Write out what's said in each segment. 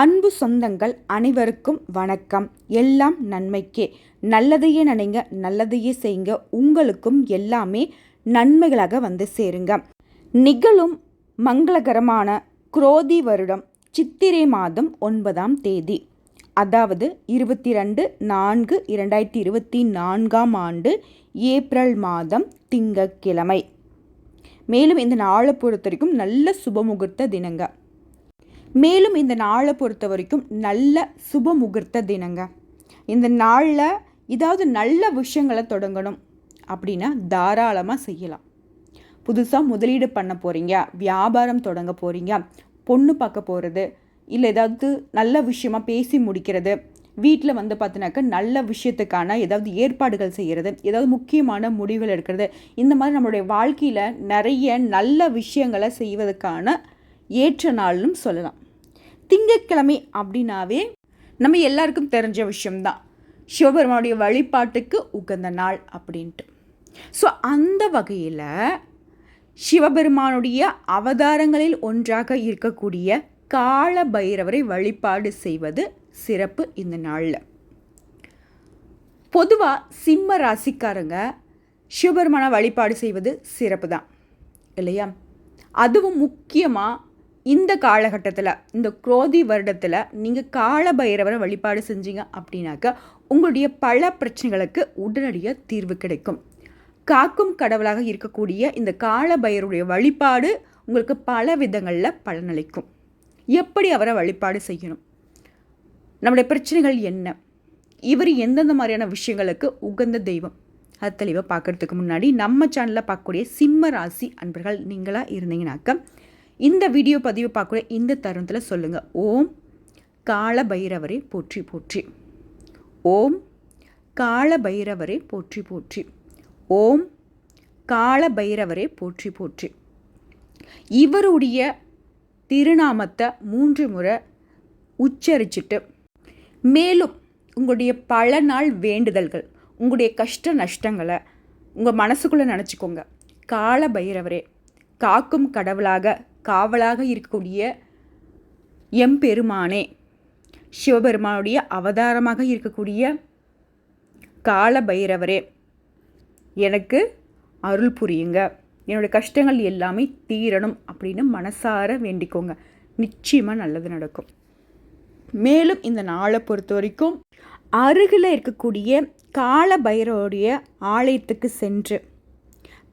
அன்பு சொந்தங்கள் அனைவருக்கும் வணக்கம். எல்லாம் நன்மைக்கே. நல்லதையே நினைங்க நல்லதையே செய்யுங்க. உங்களுக்கும் எல்லாமே நன்மைகளாக வந்து சேருங்க. நிகழும் மங்களகரமான குரோதி வருடம் சித்திரை மாதம் ஒன்பதாம் தேதி. அதாவது இருபத்தி ரெண்டு நான்கு இரண்டாயிரத்தி இருபத்தி நான்காம் ஆண்டு ஏப்ரல் மாதம் திங்கட்கிழமை. மேலும் இந்த நாளை பொறுத்த வரைக்கும் நல்ல சுபமுகூர்த்த தினங்க. மேலும் இந்த நாளை பொறுத்த வரைக்கும் நல்ல சுப முகூர்த்த தினங்க. இந்த நாளில் ஏதாவது நல்ல விஷயங்களை தொடங்கணும் அப்படின்னா தாராளமாக செய்யலாம். புதுசாக முதலீடு பண்ண போகிறீங்க வியாபாரம் தொடங்க போகிறீங்க பொண்ணு பார்க்க போகிறது இல்லை ஏதாவது நல்ல விஷயமா பேசி முடிக்கிறது வீட்டில் வந்து பார்த்தினாக்கா நல்ல விஷயத்துக்கான ஏதாவது ஏற்பாடுகள் செய்கிறது ஏதாவது முக்கியமான முடிவுகள் எடுக்கிறது இந்த மாதிரி நம்மளுடைய வாழ்க்கையில் நிறைய நல்ல விஷயங்களை செய்வதற்கான ஏற்ற நாள்னு சொல்லலாம். திங்கட்கிழமை அப்படின்னாவே நம்ம எல்லாருக்கும் தெரிஞ்ச விஷயம்தான். சிவபெருமானுடைய வழிபாட்டுக்கு உகந்த நாள் அப்படின்ட்டு. ஸோ அந்த வகையில் சிவபெருமானுடைய அவதாரங்களில் ஒன்றாக இருக்கக்கூடிய கால பைரவரை வழிபாடு செய்வது சிறப்பு இந்த நாளில். பொதுவாக சிம்ம ராசிக்காரங்க சிவபெருமான வழிபாடு செய்வது சிறப்பு தான் இல்லையா? அதுவும் முக்கியமாக இந்த காலகட்டத்தில் இந்த குரோதி வருடத்தில் நீங்கள் கால பைரவரை வழிபாடு செஞ்சீங்க அப்படின்னாக்கா உங்களுடைய பல பிரச்சனைகளுக்கு உடனடியாக தீர்வு கிடைக்கும். காக்கும் கடவுளாக இருக்கக்கூடிய இந்த கால பைரவருடைய வழிபாடு உங்களுக்கு பல விதங்களில் பலனளிக்கும். எப்படி அவரை வழிபாடு செய்யணும்? நம்முடைய பிரச்சனைகள் என்ன? இவர் எந்தெந்த மாதிரியான விஷயங்களுக்கு உகந்த தெய்வம்? அது தெளிவாக பார்க்குறதுக்கு முன்னாடி நம்ம சேனலில் பார்க்கக்கூடிய சிம்ம ராசி அன்பர்கள் நீங்களாக இருந்தீங்கனாக்கா இந்த வீடியோ பதிவு பார்க்குற இந்த தருணத்தில் சொல்லுங்கள் ஓம் கால பைரவரை போற்றி போற்றி. ஓம் கால பைரவரை போற்றி போற்றி. ஓம் கால போற்றி போற்றி. இவருடைய திருநாமத்தை மூன்று முறை உச்சரிச்சுட்டு மேலும் உங்களுடைய பல நாள் வேண்டுதல்கள் உங்களுடைய கஷ்ட நஷ்டங்களை உங்கள் மனசுக்குள்ளே நினச்சிக்கோங்க. கால பைரவரே காக்கும் கடவுளாக காவலாக இருக்கக்கூடிய எம்பெருமானே சிவபெருமானுடைய அவதாரமாக இருக்கக்கூடிய கால பைரவரே எனக்கு அருள் புரியுங்க. என்னோடய கஷ்டங்கள் எல்லாமே தீரணும் அப்படின்னு மனசார வேண்டிக்கோங்க. நிச்சயமாக நல்லது நடக்கும். மேலும் இந்த நாளை பொறுத்த வரைக்கும் அருகில் இருக்கக்கூடிய கால பைரவருடைய ஆலயத்துக்கு சென்று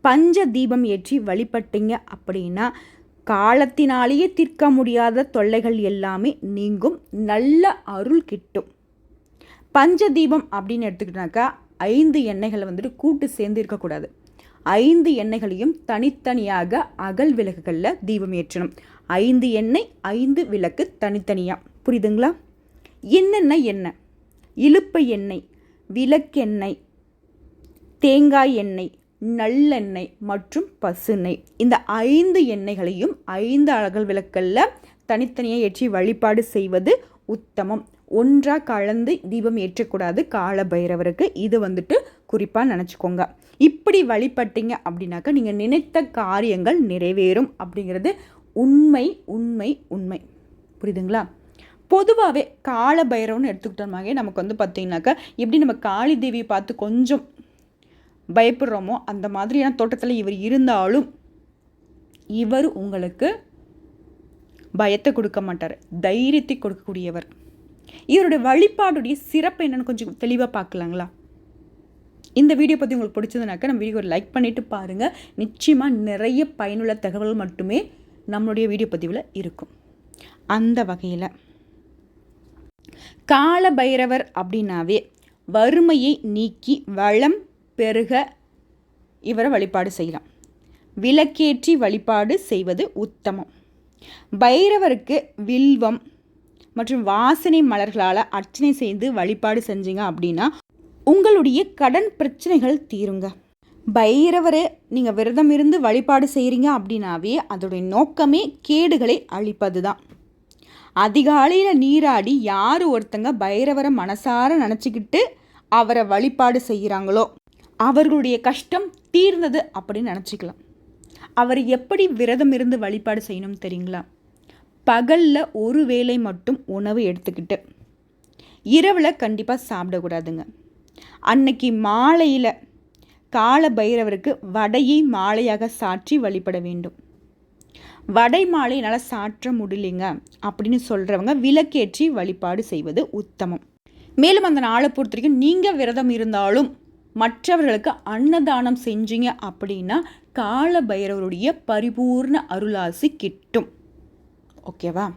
பஞ்ச தீபம் ஏற்றி வழிபட்டீங்க அப்படின்னா காலத்தினாலேயே தீர்க்க முடியாத தொல்லைகள் எல்லாமே நீங்கும். நல்ல அருள் கிட்டும். பஞ்ச தீபம் அப்படின்னு எடுத்துக்கிட்டாக்கா ஐந்து எண்ணெய்களை வந்துட்டு கூட்டு சேர்ந்து இருக்கக்கூடாது. ஐந்து எண்ணெய்களையும் தனித்தனியாக அகல் விளக்குகளில் தீபம் ஏற்றணும். ஐந்து எண்ணெய் ஐந்து விளக்கு தனித்தனியாக புரியுதுங்களா? என்னென்ன எண்ணெய்? இழுப்பை எண்ணெய் விளக்கெண்ணெய் தேங்காய் எண்ணெய் நல்லெண்ணெய் மற்றும் பசுநெய். இந்த ஐந்து எண்ணெய்களையும் ஐந்து அழகல் விளக்கல்ல தனித்தனியாக ஏற்றி வழிபாடு செய்வது உத்தமம். ஒன்றாக கலந்து தீபம் ஏற்றக்கூடாது கால பைரவருக்கு இது வந்துட்டு குறிப்பாக நினச்சிக்கோங்க. இப்படி வழிபட்டீங்க அப்படின்னாக்கா நீங்கள் நினைத்த காரியங்கள் நிறைவேறும் அப்படிங்கிறது உண்மை உண்மை உண்மை. புரியுதுங்களா? பொதுவாகவே கால பைரவன்னு எடுத்துக்கிட்டோம்னாவே நமக்கு வந்து பார்த்திங்கனாக்கா எப்படி நம்ம காளி தேவியை பார்த்து கொஞ்சம் பயப்படுறோமோ அந்த மாதிரியான தோட்டத்தில் இவர் இருந்தாலும் இவர் உங்களுக்கு பயத்தை கொடுக்க மாட்டார். தைரியத்தை கொடுக்கக்கூடியவர். இவருடைய வழிபாடுடைய சிறப்பு என்னென்னு கொஞ்சம் தெளிவாக பார்க்கலாங்களா? இந்த வீடியோ பற்றி உங்களுக்கு பிடிச்சதுனாக்கா நம்ம வீடியோ லைக் பண்ணிவிட்டு பாருங்கள் நிச்சயமாக நிறைய பயனுள்ள தகவல் மட்டுமே நம்மளுடைய வீடியோ பதிவில் இருக்கும். அந்த வகையில் கால பைரவர் அப்படின்னாவே வறுமையை நீக்கி வளம் பெருக இவரை வழிபாடு செய்யலாம். விளக்கேற்றி வழிபாடு செய்வது உத்தமம். பைரவருக்கு வில்வம் மற்றும் வாசனை மலர்களால் அர்ச்சனை செய்து வழிபாடு செஞ்சீங்க அப்படின்னா உங்களுடைய கடன் பிரச்சனைகள் தீருங்க. பைரவரை நீங்கள் விரதம் இருந்து வழிபாடு செய்கிறீங்க அப்படின்னாவே அதோடைய நோக்கமே கேடுகளை அழிப்பது தான் அதிகாலையில் நீராடி யார் ஒருத்தங்க பைரவரை மனசார நினச்சிக்கிட்டு அவரை வழிபாடு செய்கிறாங்களோ அவர்களுடைய கஷ்டம் தீர்ந்தது அப்படின்னு நினச்சிக்கலாம். அவர் எப்படி விரதம் இருந்து வழிபாடு செய்யணும் தெரியுங்களா? பகலில் ஒரு வேளை மட்டும் உணவு எடுத்துக்கிட்டு இரவில் கண்டிப்பாக சாப்பிடக்கூடாதுங்க அன்னைக்கு மாலையில் கால பைரவருக்கு வடையை மாலையாக சாற்றி வழிபட வேண்டும். வடை மாலை என்னால் சாற்ற முடியலைங்க அப்படின்னு சொல்கிறவங்க விளக்கேற்றி வழிபாடு செய்வது உத்தமம். மேலும் அந்த நாளை பொறுத்த வரைக்கும் நீங்கள் விரதம் இருந்தாலும் மற்றவர்களுக்கு அன்னதானம் செஞ்சீங்க அப்படின்னா கால பைரவருடைய பரிபூர்ண அருளாசி கிட்டும். ஓகேவா?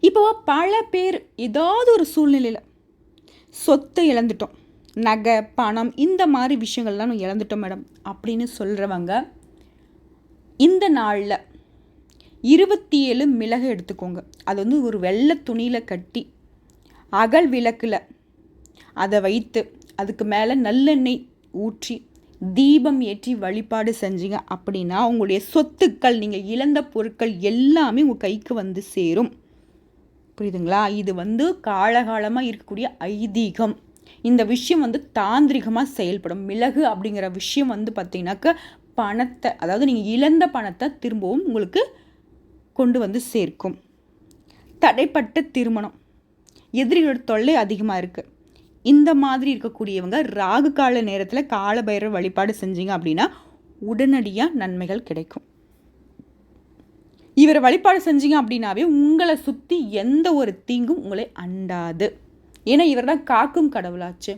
இப்போ பல பேர் ஏதாவது ஒரு சூழ்நிலையில் சொத்தை இழந்துட்டோம். நகை பணம் இந்த மாதிரி விஷயங்கள்லாம் நம்ம இழந்துட்டோம் மேடம் அப்படின்னு சொல்கிறவங்க இந்த நாளில் இருபத்தி ஏழு மிளகு எடுத்துக்கோங்க. அது வந்து ஒரு வெள்ளை துணியில் கட்டி அகல் விளக்கில் அதை வைத்து அதுக்கு மேலே நல்லெண்ணெய் ஊற்றி தீபம் ஏற்றி வழிபாடு செஞ்சீங்க அப்படின்னா உங்களுடைய சொத்துக்கள் நீங்கள் இழந்த பொருட்கள் எல்லாமே உங்கள் கைக்கு வந்து சேரும். புரியுதுங்களா? இது வந்து காலகாலமாக இருக்கக்கூடிய ஐதீகம். இந்த விஷயம் வந்து தாந்திரிகமாக செயல்படும். மிளகு அப்படிங்கிற விஷயம் வந்து பார்த்திங்கனாக்க பணத்தை அதாவது நீங்கள் இழந்த பணத்தை திரும்பவும் உங்களுக்கு கொண்டு வந்து சேர்க்கும். தடைப்பட்ட திருமணம். எதிரிகளோட தொல்லை அதிகமாக இருக்குது இந்த மாதிரி இருக்கக்கூடியவங்க ராகு கால நேரத்தில் காலபைரவ வழிபாடு செஞ்சீங்க அப்படின்னா உடனடியாக நன்மைகள் கிடைக்கும். இவரை வழிபாடு செஞ்சீங்க அப்படின்னாவே உங்களை சுற்றி எந்த ஒரு தீங்கும் உங்களை அண்டாது. ஏன்னா இவர் தான் காக்கும் கடவுளாச்சு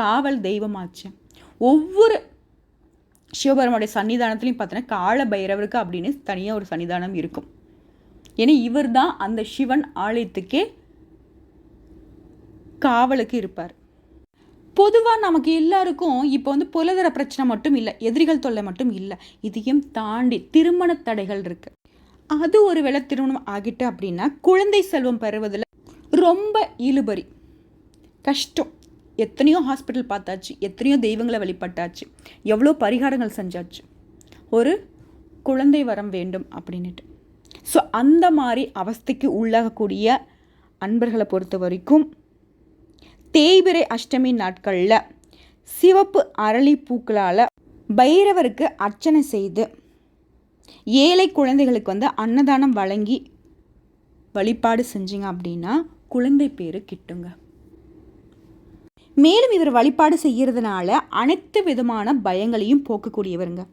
காவல் தெய்வமாச்சு. ஒவ்வொரு சிவபெருமானுடைய சன்னிதானத்துலையும் பார்த்தோன்னா கால பைரவருக்கு அப்படின்னு தனியாக ஒரு சன்னிதானம் இருக்கும். ஏன்னா இவர் தான் அந்த சிவன் ஆலயத்துக்கே காவலுக்கு இருப்பார். பொதுவாக நமக்கு எல்லாருக்கும் இப்போ வந்து பொருளாதார பிரச்சனை மட்டும் இல்லை எதிரிகள் தொல்லை மட்டும் இல்லை இதையும் தாண்டி திருமண தடைகள் இருக்குது அது ஒரு வேளை திருமணம் ஆகிட்டு அப்படின்னா குழந்தை செல்வம் பெறுவதில் ரொம்ப இழுபறி. கஷ்டம். எத்தனையோ ஹாஸ்பிட்டல் பார்த்தாச்சு எத்தனையோ தெய்வங்களை வழிபட்டாச்சு எவ்வளோ பரிகாரங்கள் செஞ்சாச்சு. ஒரு குழந்தை வரம் வேண்டும் அப்படின்ட்டு ஸோ அந்த மாதிரி அவஸ்தைக்கு உள்ளாகக்கூடிய அன்பர்களை பொறுத்த வரைக்கும் தேய்பிரை அஷ்டமி நாட்களில் சிவப்பு அரளி பூக்களால் பைரவருக்கு அர்ச்சனை செய்து ஏழை குழந்தைகளுக்கு வந்து அன்னதானம் வழங்கி வழிபாடு செஞ்சீங்க அப்படின்னா குழந்தை பேர் கிட்டுங்க. மேலும் இவர் வழிபாடு செய்கிறதுனால அனைத்து விதமான பயங்களையும் போக்கக்கூடியவருங்க.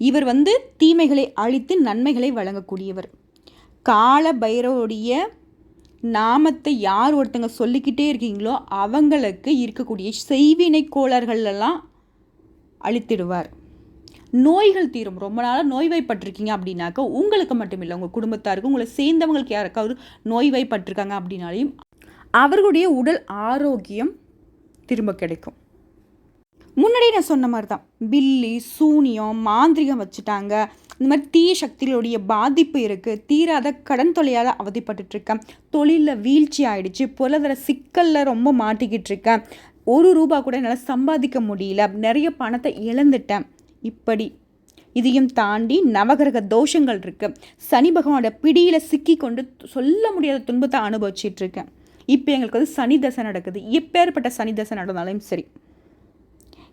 இவர் வந்து தீமைகளை அழித்து நன்மைகளை வழங்கக்கூடியவர். கால பைரவருடைய நாமத்தை யார் ஒருத்தங்க சொல்லிக்கிட்டே இருக்கீங்களோ அவங்களுக்கு இருக்கக்கூடிய செய்வினை கோளர்களெல்லாம் அழித்திடுவார். நோய்கள் தீரும். ரொம்ப நாளாக நோய்வாய்ப்பட்டிருக்கீங்க அப்படின்னாக்கா உங்களுக்கு மட்டும் இல்லை. உங்கள் குடும்பத்தாருக்கு உங்களை சேர்ந்தவங்களுக்கு யாருக்காவது நோய்வாய்ப்பட்டிருக்காங்க அப்படின்னாலையும் அவர்களுடைய உடல் ஆரோக்கியம் திரும்ப கிடைக்கும். முன்னாடி நான் சொன்ன மாதிரி தான் பில்லி சூனியம் மாந்திரிகம் வச்சுட்டாங்க. இந்த மாதிரி தீய சக்திகளுடைய பாதிப்பு இருக்குது தீராத கடன் தொலையால் அவதிப்பட்டுட்ருக்கேன். தொழிலில் வீழ்ச்சி ஆகிடுச்சு பொருளாதார சிக்கலில் ரொம்ப மாட்டிக்கிட்டு இருக்கேன் ஒரு ரூபா கூட என்னால் சம்பாதிக்க முடியல. நிறைய பணத்தை இழந்துட்டேன். இப்படி இதையும் தாண்டி நவகிரக தோஷங்கள் இருக்குது சனி பகவானோட பிடியில் சிக்கி கொண்டு சொல்ல முடியாத துன்பத்தை அனுபவிச்சிட்ருக்கேன். இப்போ எங்களுக்கு வந்து சனி தசை நடக்குது. எப்பேற்பட்ட சனி தசை நடந்தாலும் சரி.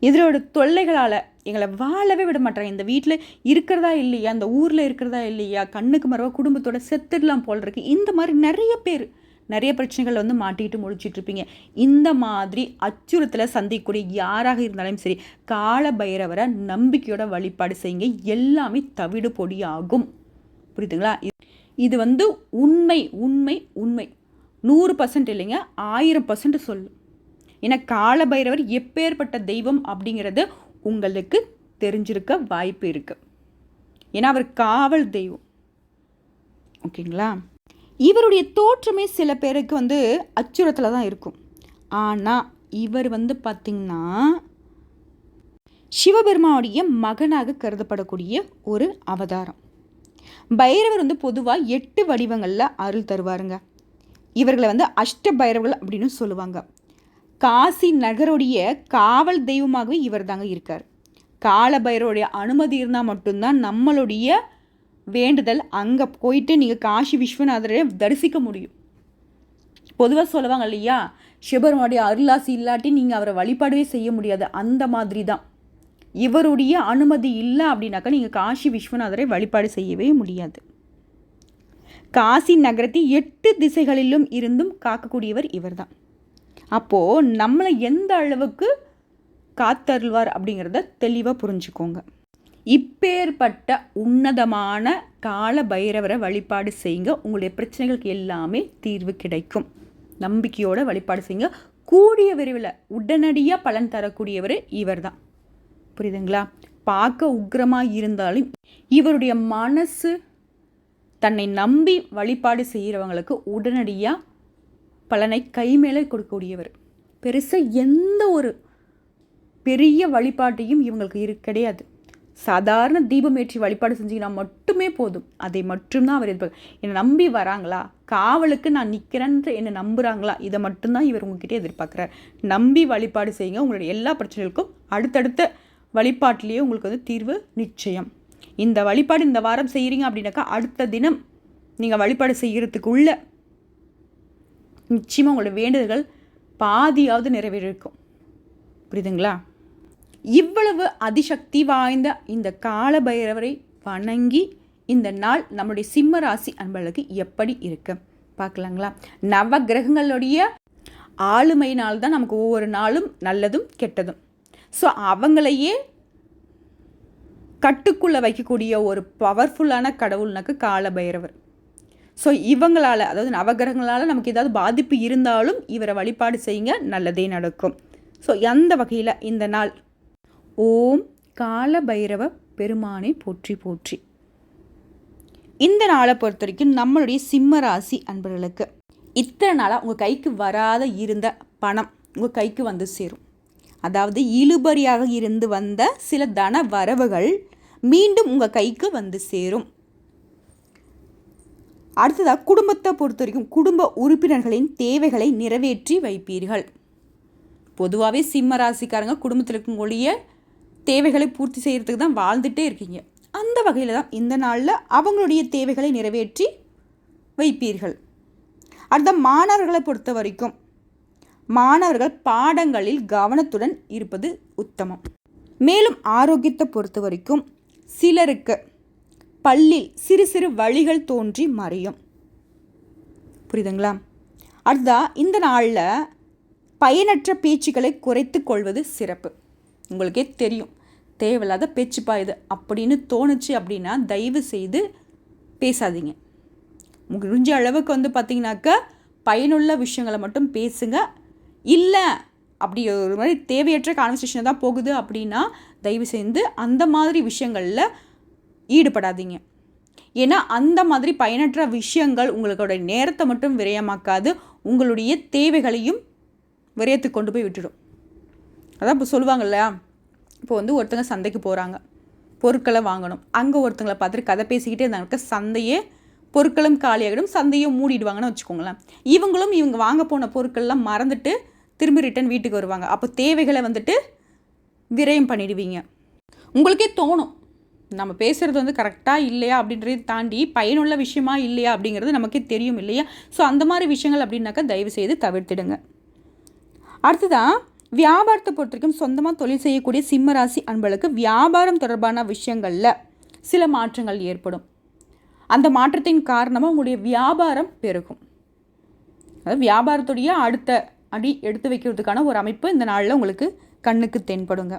எதிரோட தொல்லைகளால் எங்களை வாழவே விட மாட்டாங்க இந்த வீட்டில் இருக்கிறதா இல்லையா? அந்த ஊரில் இருக்கிறதா இல்லையா? கண்ணுக்கு மரவா குடும்பத்தோட செத்துடலாம் போல் இருக்கு. இந்த மாதிரி நிறைய பேர் நிறைய பிரச்சனைகள் வந்து மாட்டிக்கிட்டு முடிச்சிட்டு இருப்பீங்க. இந்த மாதிரி அச்சுறுத்தலை சந்திக்கக்கூடிய யாராக இருந்தாலும் சரி கால பைரவரை நம்பிக்கையோட வழிபாடு செய்யுங்க. எல்லாமே தவிடு பொடி ஆகும் புரியுதுங்களா? இது வந்து உண்மை உண்மை உண்மை. நூறு பர்சன்ட் இல்லைங்க ஆயிரம் பர்சன்ட் சொல்லும் ஏன்னா காலபைரவர் எப்பேற்பட்ட தெய்வம் அப்படிங்கிறது உங்களுக்கு தெரிஞ்சிருக்க வாய்ப்பு இருக்குது ஏன்னா அவர் காவல் தெய்வம். ஓகேங்களா? இவருடைய தோற்றமே சில பேருக்கு வந்து அச்சுறுத்தல தான் இருக்கும். ஆனால் இவர் வந்து பார்த்திங்கன்னா சிவபெருமாவுடைய மகனாக கருதப்படக்கூடிய ஒரு அவதாரம். பைரவர் வந்து பொதுவாக எட்டு வடிவங்களில் அருள் தருவாருங்க. இவர்களை வந்து அஷ்ட பைரவர்கள் அப்படின்னு சொல்லுவாங்க. காசி நகருடைய காவல் தெய்வமாகவே இவர் தாங்க இருக்கார். கால அனுமதி இருந்தால் மட்டும்தான் நம்மளுடைய வேண்டுதல். அங்கே போயிட்டு நீங்கள் காசி விஸ்வநாதரை தரிசிக்க முடியும். பொதுவாக சொல்லுவாங்க இல்லையா? சிவபெருமானுடைய அருளாசி இல்லாட்டி நீங்கள் அவரை வழிபாடவே செய்ய முடியாது. அந்த மாதிரி தான் இவருடைய அனுமதி இல்லை அப்படின்னாக்கா நீங்கள் காசி விஸ்வநாதரை வழிபாடு செய்யவே முடியாது. காசி நகரத்தை எட்டு திசைகளிலும் இருந்தும் காக்கக்கூடியவர் இவர்தான். அப்போது நம்மளை எந்த அளவுக்கு காத்தருள்வார் அப்படிங்கிறத தெளிவாக புரிஞ்சுக்கோங்க. இப்பேற்பட்ட உன்னதமான கால பைரவரை வழிபாடு செய்யுங்க. உங்களுடைய பிரச்சனைகளுக்கு எல்லாமே தீர்வு கிடைக்கும். நம்பிக்கையோட வழிபாடு செய்யுங்க. கூடிய விரைவில் உடனடியாக பலன் தரக்கூடியவர் இவர் தான் புரியுதுங்களா? பார்க்க உக்ரமாக இருந்தாலும் இவருடைய மனசு தன்னை நம்பி வழிபாடு செய்கிறவங்களுக்கு உடனடியாக பலனை கை மேலே கொடுக்கக்கூடியவர். பெருசாக எந்த ஒரு பெரிய வழிபாட்டையும் இவங்களுக்கு இரு கிடையாது. சாதாரண தீபம் ஏற்றி வழிபாடு செஞ்சீங்கன்னா மட்டுமே போதும். அதை மட்டும்தான் அவர் எதிர்பார்க்க என்னை நம்பி வராங்களா? காவலுக்கு நான் நிற்கிறேன்ற என்னை நம்புகிறாங்களா இதை மட்டும்தான் இவர் உங்ககிட்ட எதிர்பார்க்குறார். நம்பி வழிபாடு செய்யுங்க. உங்களுடைய எல்லா பிரச்சனைகளுக்கும் அடுத்தடுத்த வழிபாட்டிலேயே உங்களுக்கு வந்து தீர்வு நிச்சயம். இந்த வழிபாடு இந்த வாரம் செய்கிறீங்க அப்படின்னாக்கா அடுத்த தினம் நீங்கள் வழிபாடு செய்கிறதுக்குள்ளே நிச்சயமாக உங்களோட வேண்டுதல்கள் பாதியாவது நிறைவேறிருக்கும் புரியுதுங்களா? இவ்வளவு அதிசக்தி வாய்ந்த இந்த கால பைரவரை வணங்கி இந்த நாள் நம்முடைய சிம்ம ராசி அன்பர்களுக்கு எப்படி இருக்கு? பார்க்கலாங்களா? நவ கிரகங்களுடைய ஆளுமையினால் தான் நமக்கு ஒவ்வொரு நாளும் நல்லதும் கெட்டதும். ஸோ அவங்களையே கட்டுக்குள்ளே வைக்கக்கூடிய ஒரு பவர்ஃபுல்லான கடவுள்னாக்கு கால பைரவர் ஸோ இவங்களால் அதாவது நவகிரகங்களால் நமக்கு ஏதாவது பாதிப்பு இருந்தாலும் இவரை வழிபாடு செய்யுங்க நல்லதே நடக்கும். ஸோ எந்த வகையில்? இந்த நாள். ஓம் கால பைரவ பெருமானை போற்றி போற்றி. இந்த நாளை பொறுத்த வரைக்கும் நம்மளுடைய சிம்ம ராசி அன்பர்களுக்கு இத்தனை நாளாக உங்கள் கைக்கு வராத இருந்த பணம் உங்கள் கைக்கு வந்து சேரும். அதாவது இழுபறியாக இருந்து வந்த சில தன வரவுகள் மீண்டும் உங்கள் கைக்கு வந்து சேரும். அடுத்ததாக குடும்பத்தை பொறுத்த வரைக்கும் குடும்ப உறுப்பினர்களின் தேவைகளை நிறைவேற்றி வைப்பீர்கள். பொதுவாகவே சிம்ம ராசிக்காரங்க குடும்பத்தில் இருக்கக்கூடிய தேவைகளை பூர்த்தி செய்கிறதுக்கு தான் வாழ்ந்துகிட்டே இருக்கீங்க. அந்த வகையில் தான் இந்த நாளில் அவங்களுடைய தேவைகளை நிறைவேற்றி வைப்பீர்கள். அடுத்த மாணவர்களை பொறுத்த வரைக்கும் மாணவர்கள் பாடங்களில் கவனத்துடன் இருப்பது உத்தமம். மேலும் ஆரோக்கியத்தை பொறுத்த வரைக்கும் சிலருக்கு பல்லில் சிறு சிறு வழிகள் தோன்றி மறையும். புரியுதுங்களா? அடுத்தா இந்த நாளில் பயனற்ற பேச்சுக்களை குறைத்து கொள்வது சிறப்பு. உங்களுக்கே தெரியும் தேவையில்லாத பேச்சுப்பா இது அப்படின்னு தோணுச்சு அப்படின்னா தயவு செய்து பேசாதீங்க. முடிஞ்ச அளவுக்கு வந்து பார்த்திங்கனாக்கா பயனுள்ள விஷயங்களை மட்டும் பேசுங்க. இல்லை அப்படி ஒரு மாதிரி தேவையற்ற கான்வர்சேஷன் தான் போகுது அப்படின்னா தயவு செய்து அந்த மாதிரி விஷயங்களில் ஈடுபடாதீங்க. ஏன்னா அந்த மாதிரி பயனற்ற விஷயங்கள் உங்களோட நேரத்தை மட்டும் விரயமாக்காது உங்களுடைய தேவைகளையும் விரயத்து கொண்டு போய் விட்டுடும். அதான் இப்போ சொல்லுவாங்க இல்லையா இப்போ வந்து ஒருத்தங்க சந்தைக்கு போகிறாங்க பொருட்களை வாங்கணும். அங்கே ஒருத்தங்களை பார்த்துட்டு கதை பேசிக்கிட்டே இருந்தாங்க சந்தையே பொருட்களும் காலியாகிடும் சந்தையும் மூடிடுவாங்கன்னு வச்சுக்கோங்களேன். இவங்களும் இவங்க வாங்க போன பொருட்கள்லாம் மறந்துட்டு திரும்பி ரிட்டன் வீட்டுக்கு வருவாங்க. அப்போ தேவைகளை வந்துட்டு விரயம் பண்ணிடுவீங்க. உங்களுக்கே தோணும் நம்ம பேசுகிறது வந்து கரெக்டாக இல்லையா அப்படின்றத தாண்டி பயனுள்ள விஷயமா இல்லையா அப்படிங்கிறது நமக்கே தெரியும் இல்லையா? ஸோ அந்த மாதிரி விஷயங்கள் அப்படின்னாக்கா தயவு செய்து தவிர்த்திடுங்க. அடுத்ததான் வியாபாரத்தை பொறுத்த வரைக்கும் சொந்தமாக தொழில் செய்யக்கூடிய சிம்மராசி அன்பளுக்கு வியாபாரம் தொடர்பான விஷயங்களில் சில மாற்றங்கள் ஏற்படும். அந்த மாற்றத்தின் காரணமாக உங்களுடைய வியாபாரம் பெருகும். அதாவது வியாபாரத்துடைய அடுத்த அடி எடுத்து வைக்கிறதுக்கான ஒரு அமைப்பு இந்த நாளில் உங்களுக்கு கண்ணுக்கு தென்படுங்க.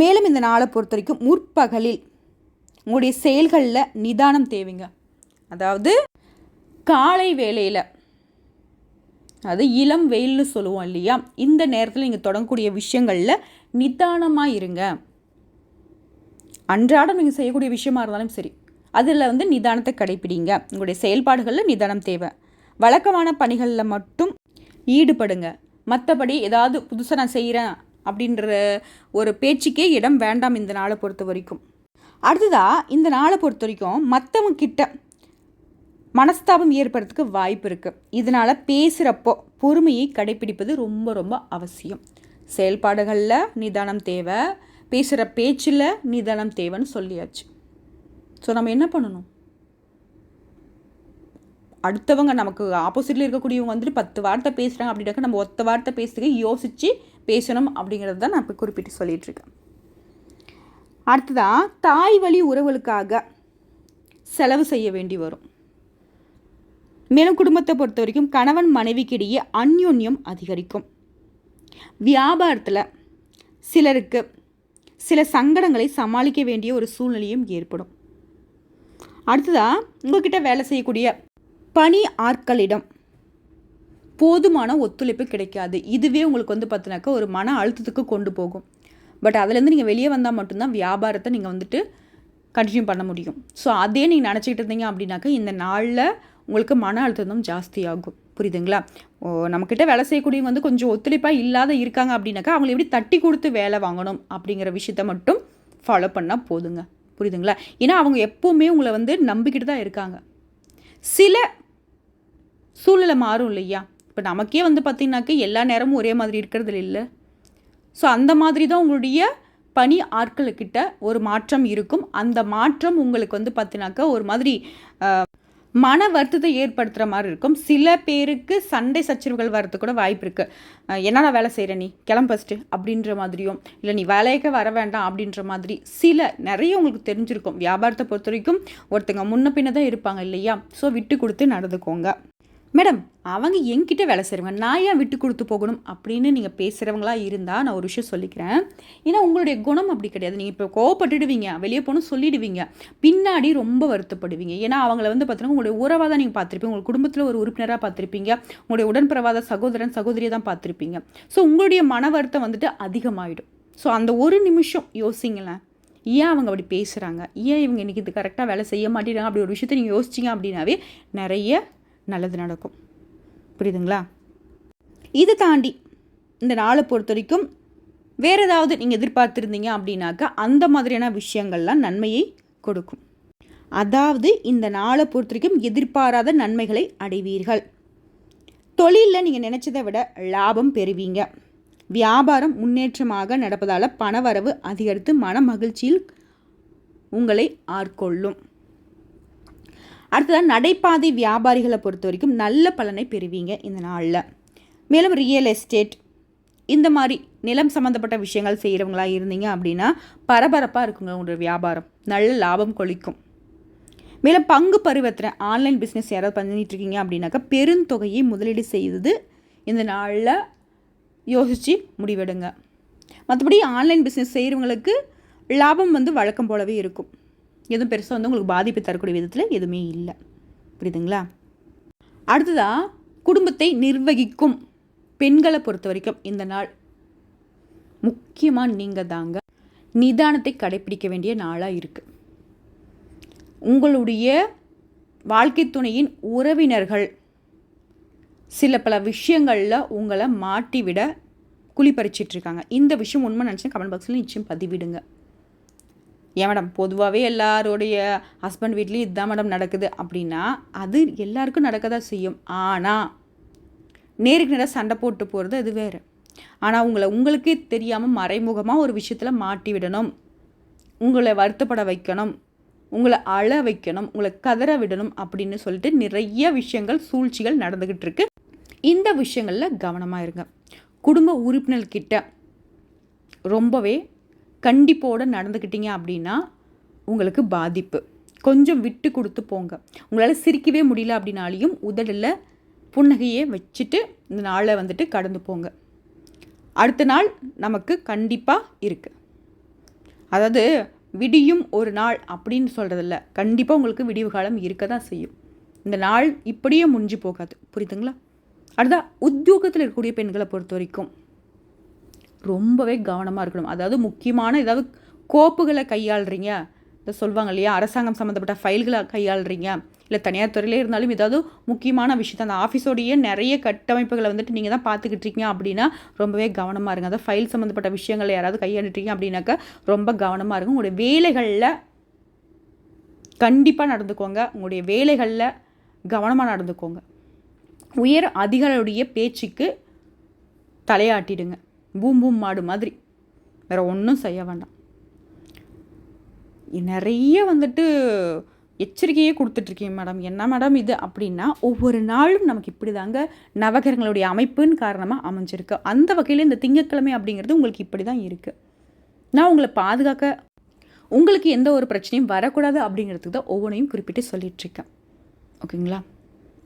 மேலும் இந்த நாளை பொறுத்த வரைக்கும் முற்பகலில் உங்களுடைய செயல்களில் நிதானம் தேவைங்க. அதாவது காலை வேலையில் அது இளம் வெயில்னு சொல்லுவோம் இல்லையா? இந்த நேரத்தில் நீங்கள் தொடங்கக்கூடிய விஷயங்களில் நிதானமாக இருங்க. அன்றாடம் நீங்கள் செய்யக்கூடிய விஷயமா இருந்தாலும் சரி அதில் வந்து நிதானத்தை கடைப்பிடிங்க. உங்களுடைய செயல்பாடுகளில் நிதானம் தேவை. வழக்கமான பணிகளில் மட்டும் ஈடுபடுங்க. மற்றபடி ஏதாவது புதுசாக நான் செய்கிறேன் அப்படின்ற ஒரு பேச்சுக்கே இடம் வேண்டாம் இந்த நாளை பொறுத்த வரைக்கும். அடுத்ததாக இந்த நாளை பொறுத்த வரைக்கும் மற்றவங்க கிட்ட மனஸ்தாபம் ஏற்படுறதுக்கு வாய்ப்பு இருக்குது இதனால் பேசுகிறப்போ பொறுமையை கடைப்பிடிப்பது ரொம்ப ரொம்ப அவசியம். செயல்பாடுகளில் நிதானம் தேவை பேசுகிற பேச்சில் நிதானம் தேவைன்னு சொல்லியாச்சு. ஸோ நம்ம என்ன பண்ணணும்? அடுத்தவங்க நமக்கு ஆப்போசிட்டில் இருக்கக்கூடியவங்க வந்துட்டு பத்து வார்த்தை பேசுகிறாங்க அப்படின்னாக்க நம்ம ஒத்த வார்த்தை பேசுறதுக்கு யோசித்து பேசணும் அப்படிங்கிறது தான் நான் இப்போ குறிப்பிட்டு சொல்லிகிட்ருக்கேன் அடுத்ததாக தாய் வழி உறவுகளுக்காக செலவு செய்ய வேண்டி வரும். மேலும் குடும்பத்தை பொறுத்த வரைக்கும் கணவன் மனைவிக்கிடையே அந்யோன்யம் அதிகரிக்கும். வியாபாரத்தில் சிலருக்கு சில சங்கடங்களை சமாளிக்க வேண்டிய ஒரு சூழ்நிலையும் ஏற்படும். அடுத்ததாக உங்ககிட்ட வேலை செய்யக்கூடிய பணி ஆட்களிடம் போதுமான ஒத்துழைப்பு கிடைக்காது. இதுவே உங்களுக்கு வந்து பார்த்தினாக்கா ஒரு மன அழுத்தத்துக்கு கொண்டு போகும். பட் அதுலேருந்து நீங்கள் வெளியே வந்தால் மட்டும்தான் வியாபாரத்தை நீங்கள் வந்துட்டு கண்டினியூ பண்ண முடியும். ஸோ அதே நீங்கள் நினச்சிக்கிட்டு இருந்தீங்க அப்படின்னாக்கா இந்த நாளில் உங்களுக்கு மன அழுத்தம் ஜாஸ்தியாகும். புரியுதுங்களா? ஓ நம்மக்கிட்ட வேலை செய்யக்கூடியவங்க வந்து கொஞ்சம் ஒத்துழைப்பாக இல்லாத இருக்காங்க அப்படின்னாக்கா அவங்களை எப்படி தட்டி கொடுத்து வேலை வாங்கணும் அப்படிங்கிற விஷயத்த மட்டும் ஃபாலோ பண்ணால் போதுங்க. புரியுதுங்களா? ஏன்னா அவங்க எப்போவுமே உங்களை வந்து நம்பிக்கிட்டு தான் இருக்காங்க. சில சூழ்நிலை மாறும் இல்லையா? இப்போ நமக்கே வந்து பார்த்திங்கனாக்கா எல்லா நேரமும் ஒரே மாதிரி இருக்கிறது இல்லை. ஸோ அந்த மாதிரி தான் உங்களுடைய பணி ஆட்களுக்கிட்ட ஒரு மாற்றம் இருக்கும். அந்த மாற்றம் உங்களுக்கு வந்து பார்த்தினாக்கா ஒரு மாதிரி மன வருத்தத்தை ஏற்படுத்துகிற மாதிரி இருக்கும். சில பேருக்கு சண்டை சச்சரவுகள் வரது கூட வாய்ப்பு இருக்குது என்னடா வேலை செய்கிற நீ? கிளம்ப ஃபஸ்ட்டு அப்படின்ற மாதிரியும் இல்லை நீ வேலைக்கு வர வேண்டாம் அப்படின்ற மாதிரி சில நிறைய உங்களுக்கு தெரிஞ்சிருக்கும். வியாபாரத்தை பொறுத்த வரைக்கும் ஒருத்தங்க முன்ன பின்ன தான் இருப்பாங்க இல்லையா? ஸோ விட்டு கொடுத்து நடந்துக்கோங்க. மேடம் அவங்க என்கிட்ட வேலை செய்கிறவங்க நான் ஏன் விட்டு கொடுத்து போகணும் அப்படின்னு நீங்கள் பேசுகிறவங்களா இருந்தால் நான் ஒரு விஷயம் சொல்லிக்கிறேன். ஏன்னா உங்களுடைய குணம் அப்படி கிடையாது. நீங்கள் இப்போ கோவப்பட்டுடுவீங்க வெளியே போகணும் சொல்லிடுவீங்க பின்னாடி ரொம்ப வருத்தப்படுவீங்க. ஏன்னா அவங்கள வந்து பார்த்தீங்கன்னா உங்களுடைய உறவாக தான் நீங்கள் பார்த்துருப்பீங்க உங்கள் குடும்பத்தில் ஒரு உறுப்பினராக பார்த்துருப்பீங்க உங்களுடைய உடன்பிரவாத சகோதரன் சகோதரியை தான் பார்த்துருப்பீங்க ஸோ உங்களுடைய மன வருத்தம் வந்துட்டு அதிகமாகிடும் ஸோ அந்த ஒரு நிமிஷம் யோசிங்களேன். ஏன் அவங்க அப்படி பேசுகிறாங்க ஏன் இவங்க இன்றைக்கி இது கரெக்டாக வேலை செய்ய மாட்டேங்கிறாங்க? அப்படி ஒரு விஷயத்தை நீங்கள் யோசிச்சிங்க அப்படின்னாவே நிறைய நல்லது நடக்கும். புரியுதுங்களா? இது தாண்டி இந்த நாளை பொறுத்த வரைக்கும் வேறு ஏதாவது நீங்கள் எதிர்பார்த்துருந்தீங்க அப்படின்னாக்கா அந்த மாதிரியான விஷயங்கள்லாம் நன்மையை கொடுக்கும். அதாவது இந்த நாளை பொறுத்த வரைக்கும் எதிர்பாராத நன்மைகளை அடைவீர்கள். தொழிலில் நீங்கள் நினச்சதை விட லாபம் பெறுவீங்க. வியாபாரம் முன்னேற்றமாக நடப்பதால் பணவரவு அதிகரித்து மன மகிழ்ச்சியில் உங்களை ஆட்கொள்ளும். அடுத்ததாக நடைபாதை வியாபாரிகளை பொறுத்த வரைக்கும் நல்ல பலனை பெறுவீங்க இந்த நாளில். மேலும் ரியல் எஸ்டேட் இந்த மாதிரி நிலம் சம்மந்தப்பட்ட விஷயங்கள் செய்கிறவங்களா இருந்தீங்க அப்படின்னா பரபரப்பாக இருக்குங்க உங்களோட வியாபாரம். நல்ல லாபம் கொளிக்கும். மேலும் பங்கு பரிவர்த்தனை ஆன்லைன் பிஸ்னஸ் யாராவது பண்ணிட்டுருக்கீங்க அப்படின்னாக்கா பெருந்தொகையை முதலீடு செய்தது இந்த நாளில் யோசித்து முடிவெடுங்க. மற்றபடி ஆன்லைன் பிஸ்னஸ் செய்கிறவங்களுக்கு லாபம் வந்து வழக்கம் போலவே இருக்கும். எதுவும் பெருசாக வந்து உங்களுக்கு பாதிப்பு தரக்கூடிய விதத்தில் எதுவுமே இல்லை. புரியுதுங்களா? அடுத்ததாக குடும்பத்தை நிர்வகிக்கும் பெண்களை பொறுத்த வரைக்கும் இந்த நாள் முக்கியமாக நீங்கள் தாங்க நிதானத்தை கடைப்பிடிக்க வேண்டிய நாளாக இருக்குது உங்களுடைய வாழ்க்கை துணையின் உறவினர்கள் சில பல விஷயங்களில் உங்களை மாட்டிவிட குளிப்பறிச்சிட்ருக்காங்க இந்த விஷயம் உண்மை நினச்சேன் கமெண்ட் பாக்ஸில் நிச்சயம் பதிவிடுங்க. ஏன் மேடம் பொதுவாகவே எல்லாருடைய ஹஸ்பண்ட் வீட்லேயும் இதுதான் மேடம் நடக்குது. அப்படின்னா அது எல்லாருக்கும் நடக்க தான் செய்யும். ஆனால் நேருக்கு நேராக சண்டை போட்டு போகிறது அது வேறு. ஆனால் உங்களை உங்களுக்கே தெரியாமல் மறைமுகமாக ஒரு விஷயத்தில் மாட்டி விடணும். உங்களை வருத்தப்பட வைக்கணும். உங்களை அழ வைக்கணும். உங்களை கதற விடணும் அப்படின்னு சொல்லிட்டு நிறைய விஷயங்கள் சூழ்ச்சிகள் நடந்துக்கிட்டு இருக்கு. இந்த விஷயங்களில் கவனமாக இருங்க. குடும்ப உறுப்பினர்கிட்ட ரொம்பவே கண்டிப்போடு நடந்துக்கிட்டீங்க அப்படின்னா உங்களுக்கு பாதிப்பு. கொஞ்சம் விட்டு கொடுத்து போங்க. உங்களால் சிரிக்கவே முடியல அப்படின்னாலையும் உதடில் புன்னகையே வச்சுட்டு இந்த நாளை வந்துட்டு கடந்து போங்க. அடுத்த நாள் நமக்கு கண்டிப்பாக இருக்குது அதாவது விடியும் ஒரு நாள் அப்படின்னு சொல்கிறதில்ல கண்டிப்பாக உங்களுக்கு விடிவு காலம் இருக்க தான் செய்யும். இந்த நாள் இப்படியே முடிஞ்சு போகாது. புரியுதுங்களா? அடுத்தா உத்தியோகத்தில் இருக்கக்கூடிய பெண்களை பொறுத்த வரைக்கும். ரொம்பவே கவனமாக இருக்கணும். அதாவது முக்கியமான ஏதாவது கோப்புகளை கையாளுறீங்க. இந்த சொல்லுவாங்க இல்லையா? அரசாங்கம் சம்மந்தப்பட்ட ஃபைல்களை கையாளுறீங்க. இல்லை தனியார் துறையிலே இருந்தாலும் ஏதாவது முக்கியமான விஷயத்த அந்த ஆஃபீஸோடைய நிறைய கட்டமைப்புகளை வந்துட்டு நீங்கள் தான் பார்த்துக்கிட்டு இருக்கீங்க அப்படின்னா ரொம்பவே கவனமாக இருங்க. அதாவது ஃபைல் சம்மந்தப்பட்ட விஷயங்களை யாராவது கையாண்டுட்டீங்க அப்படின்னாக்கா ரொம்ப கவனமாக இருங்க. உங்களுடைய வேலைகளில் கண்டிப்பாக நடந்துக்கோங்க. உங்களுடைய வேலைகளில் கவனமாக நடந்துக்கோங்க. உயர் அதிகாரியுடைய பேச்சுக்கு தலையாட்டிடுங்க. பூம் பூம் மாடு மாதிரி. வேறு ஒன்றும் செய்ய வேண்டாம். நிறைய வந்துட்டு எச்சரிக்கையே கொடுத்துட்ருக்கீங்க மேடம். என்ன மேடம் இது அப்படின்னா ஒவ்வொரு நாளும் நமக்கு இப்படி தாங்க நவகரங்களுடைய அமைப்புன்னு காரணமாக அமைஞ்சிருக்கு. அந்த வகையில் இந்த திங்கக்கிழமை அப்படிங்கிறது உங்களுக்கு இப்படி தான் இருக்குது நான் உங்களை பாதுகாக்க உங்களுக்கு எந்த ஒரு பிரச்சனையும் வரக்கூடாது அப்படிங்கிறதுக்கு தான் ஒவ்வொன்றையும் குறிப்பிட்டு சொல்லிகிட்ருக்கேன் ஓகேங்களா?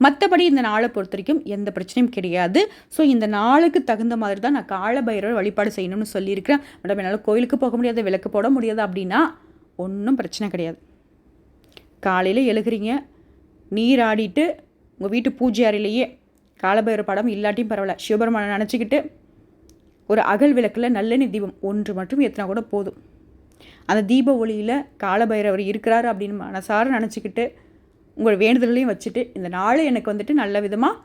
மற்றபடி இந்த நாளை பொறுத்த வரைக்கும் எந்த பிரச்சனையும் கிடையாது. ஸோ இந்த நாளுக்கு தகுந்த மாதிரி தான் நான் காலபைரவர் வழிபாடு செய்யணும்னு சொல்லியிருக்கிறேன். மேடம் என்னால் கோயிலுக்கு போக முடியாது விளக்கு போட முடியாது அப்படின்னா ஒன்றும் பிரச்சனை கிடையாது. காலையில் எழுகிறீங்க நீராடிட்டு உங்கள் வீட்டு பூஜை அறையிலேயே காலபைரவர் படம் இல்லாட்டியும் பரவாயில்ல. சிவபெருமானை நினச்சிக்கிட்டு ஒரு அகல் விளக்கில் நல்லெண்ணெய் தீபம் ஒன்று மட்டும் ஏற்றினா கூட போதும். அந்த தீப ஒளியில் காலபைரவர் இருக்கிறாரு அப்படின்னு மனசார நினச்சிக்கிட்டு உங்கள் வேண்டுதலையும் வச்சுட்டு இந்த நாள் எனக்கு வந்துட்டு நல்ல விதமாக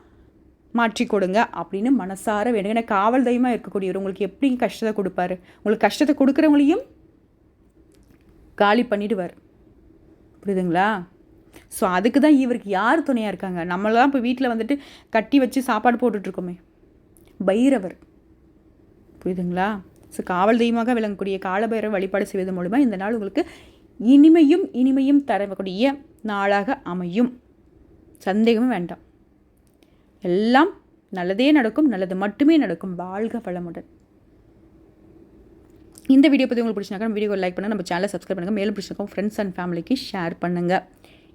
மாற்றி கொடுங்க அப்படின்னு மனசார வேணும் ஏன்னா காவல் தெய்வமாக இருக்கக்கூடியவர் உங்களுக்கு எப்படி கஷ்டத்தை கொடுப்பாரு? உங்களுக்கு கஷ்டத்தை கொடுக்குறவங்களையும் காலி பண்ணிடுவார். புரியுதுங்களா? ஸோ அதுக்கு தான் இவருக்கு யார் துணையாக இருக்காங்க? நம்மளாம் இப்போ வீட்டில் வந்துட்டு கட்டி வச்சு சாப்பாடு போட்டுட்ருக்கோமே. பைரவர். புரியுதுங்களா? ஸோ காவல் தெய்வமாக விளங்கக்கூடிய காலபைரவர் வழிபாடு செய்வது மூலமாக இந்த நாள் உங்களுக்கு இனிமையும் இனிமையும் தரக்கூடிய நாளாக அமையும். சந்தேகமும் வேண்டாம். எல்லாம் நல்லதே நடக்கும் நல்லது மட்டுமே நடக்கும். வாழ்க வளமுடன். இந்த வீடியோ பற்றி உங்களுக்கு பிடிச்சினாக்கா வீடியோ லைக் பண்ணுங்கள் நம்ம சேனலை சப்ஸ்கிரைப் பண்ணுங்கள் மேலும் பிடிச்சிருக்கோம் ஃப்ரெண்ட்ஸ் அண்ட் ஃபேமிலிக்கு ஷேர் பண்ணுங்கள்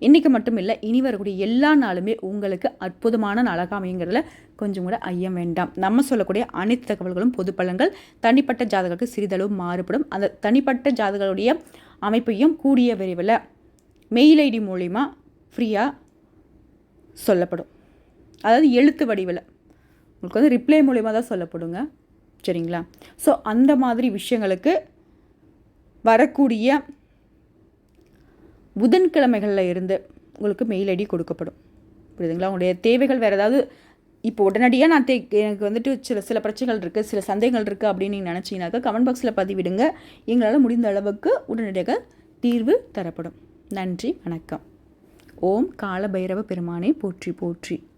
இன்றைக்கி மட்டும் இல்லை இனி வரக்கூடிய எல்லா நாளுமே உங்களுக்கு அற்புதமான நாளாக அமையுங்கிறதுல கொஞ்சம் கூட ஐயம் வேண்டாம். நம்ம சொல்லக்கூடிய அனைத்து தகவல்களும் பொது பலன்கள் தனிப்பட்ட ஜாதகங்களுக்கு சிறிதளவு மாறுபடும். அந்த தனிப்பட்ட ஜாதகருடைய அமைப்பையும் கூடிய விரைவில் மெயில் ஐடி மூலிமா ஃப்ரீயாக சொல்லப்படும். அதாவது எழுத்து வடிவில். உங்களுக்கு வந்து ரிப்ளை மூலிமா தான் சொல்லப்படுங்க. சரிங்களா? ஸோ அந்த மாதிரி விஷயங்களுக்கு வரக்கூடிய புதன்கிழமைகளில் இருந்து உங்களுக்கு மெயில் ஐடி கொடுக்கப்படும். புரியுதுங்களா? உங்களுடைய தேவைகள் வேறு ஏதாவது இப்போ உடனடியாக நான் தே எனக்கு வந்துட்டு சில சில பிரச்சனைகள் இருக்குது சில சந்தேகங்கள் இருக்குது அப்படின்னு நீங்கள் நினச்சிங்கனாக்கா கமெண்ட் பாக்ஸில் பதிவிடுங்க. எங்களால் முடிந்த அளவுக்கு உடனடியாக தீர்வு தரப்படும். நன்றி வணக்கம். ஓம் காலபைரவ பெருமானை போற்றி போற்றி.